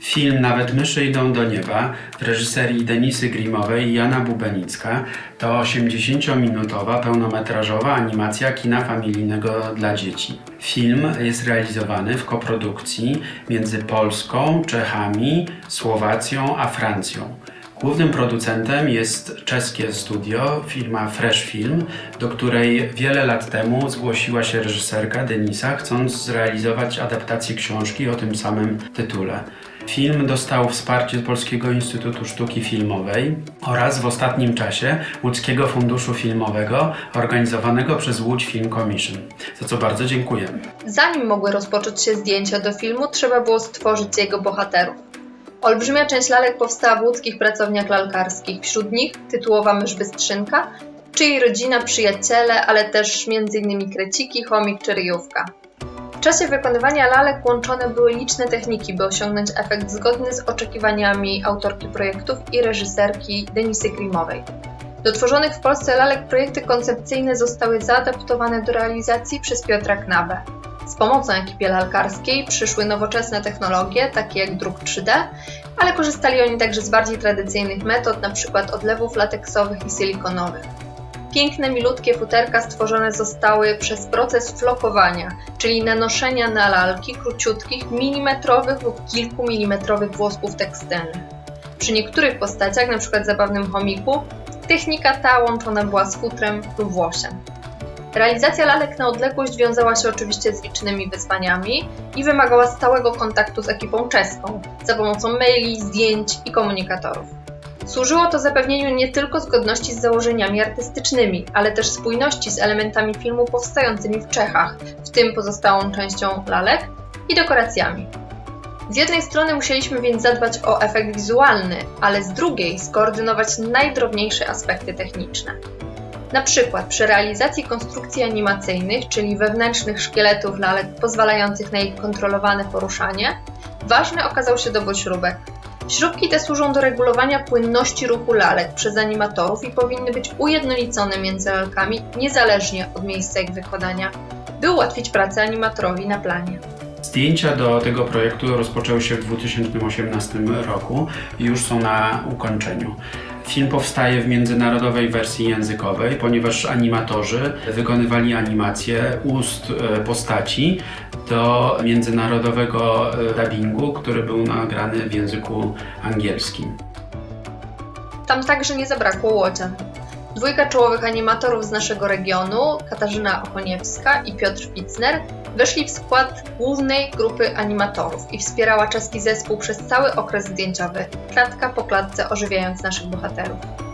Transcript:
Film Nawet myszy idą do nieba w reżyserii Denisy Grimowej i Jana Bubenicka to 80-minutowa pełnometrażowa animacja kina familijnego dla dzieci. Film jest realizowany w koprodukcji między Polską, Czechami, Słowacją a Francją. Głównym producentem jest czeskie studio, firma Fresh Film, do której wiele lat temu zgłosiła się reżyserka Denisa, chcąc zrealizować adaptację książki o tym samym tytule. Film dostał wsparcie Polskiego Instytutu Sztuki Filmowej oraz w ostatnim czasie Łódzkiego Funduszu Filmowego organizowanego przez Łódź Film Commission, za co bardzo dziękujemy. Zanim mogły rozpocząć się zdjęcia do filmu, trzeba było stworzyć jego bohaterów. Olbrzymia część lalek powstała w łódzkich pracowniach lalkarskich, wśród nich tytułowa mysz Bystrzynka, rodzina, przyjaciele, ale też m.in. kreciki, chomik czy ryjówka. W czasie wykonywania lalek łączone były liczne techniki, by osiągnąć efekt zgodny z oczekiwaniami autorki projektów i reżyserki Denisy Grimowej. Do tworzonych w Polsce lalek projekty koncepcyjne zostały zaadaptowane do realizacji przez Piotra Knabę. Z pomocą ekipie lalkarskiej przyszły nowoczesne technologie, takie jak druk 3D, ale korzystali oni także z bardziej tradycyjnych metod, np. odlewów lateksowych i silikonowych. Piękne, milutkie futerka stworzone zostały przez proces flokowania, czyli nanoszenia na lalki króciutkich, milimetrowych lub kilkumilimetrowych włosków tekstylnych. Przy niektórych postaciach, np. zabawnym chomiku, technika ta łączona była z futrem lub włosiem. Realizacja lalek na odległość wiązała się oczywiście z licznymi wyzwaniami i wymagała stałego kontaktu z ekipą czeską za pomocą maili, zdjęć i komunikatorów. Służyło to zapewnieniu nie tylko zgodności z założeniami artystycznymi, ale też spójności z elementami filmu powstającymi w Czechach, w tym pozostałą częścią lalek i dekoracjami. Z jednej strony musieliśmy więc zadbać o efekt wizualny, ale z drugiej skoordynować najdrobniejsze aspekty techniczne. Na przykład przy realizacji konstrukcji animacyjnych, czyli wewnętrznych szkieletów lalek pozwalających na ich kontrolowane poruszanie, ważny okazał się dobór śrubek. Śrubki te służą do regulowania płynności ruchu lalek przez animatorów i powinny być ujednolicone między lalkami niezależnie od miejsca ich wykładania, by ułatwić pracę animatorowi na planie. Zdjęcia do tego projektu rozpoczęły się w 2018 roku i już są na ukończeniu. Film powstaje w międzynarodowej wersji językowej, ponieważ animatorzy wykonywali animację ust e, postaci do międzynarodowego e, dubbingu, który był nagrany w języku angielskim. Tam także nie zabrakło łodzian. Dwójka czołowych animatorów z naszego regionu, Katarzyna Okoniewska i Piotr Fitzner, weszli w skład głównej grupy animatorów i wspierała czeski zespół przez cały okres zdjęciowy, klatka po klatce ożywiając naszych bohaterów.